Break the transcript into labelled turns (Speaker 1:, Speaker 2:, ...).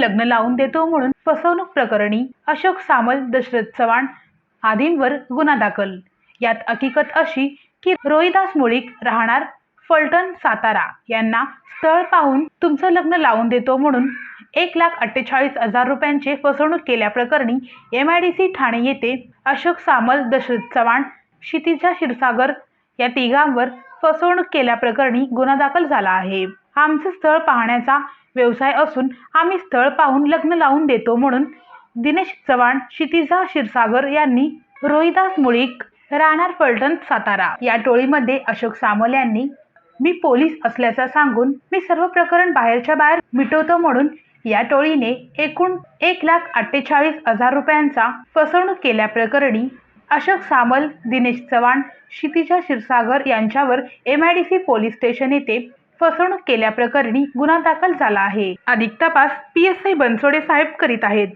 Speaker 1: लग्न लावून देतो म्हणून फसवणूक प्रकरणी अशोक सामल दशरथ चव्हाण आदींवर गुन्हा दाखल. यात हकीकत अशी की रोहिदास मुळीक राहणार फलटण सातारा यांना स्थळ पाहून तुमचं लग्न लावून देतो म्हणून एक लाख अठ्ठेचाळीस हजार रुपयांचे फसवणूक केल्याप्रकरणी M I D C Thane येथे अशोक सामल दशरथ चव्हाण क्षितिजा क्षीरसागर या तिघांवर फसवणूक केल्याप्रकरणी गुन्हा दाखल झाला आहे. आमचं स्थळ पाहण्याचा व्यवसाय असून आम्ही स्थळ पाहून लग्न लावून देतो म्हणून दिनेश चव्हाण क्षितिजा क्षीरसागर यांनी रोहिदास मुळीक राहणार फलटण सातारा या टोळीमध्ये अशोक सामल यांनी मी पोलीस असल्याचं सांगून मी सर्व प्रकरण बाहेरच्या बाहेर मिटवतो म्हणून या टोळीने एकूण एक लाख अठ्ठेचाळीस हजार रुपयांचा फसवणूक केल्याप्रकरणी अशोक सामल दिनेश चव्हाण क्षितिजा क्षीरसागर यांच्यावर M I D C police station येथे फसवणूक केल्याप्रकरणी गुन्हा दाखल झाला आहे. अधिक तपास पी एस आय बनसोडे साहेब करीत आहेत.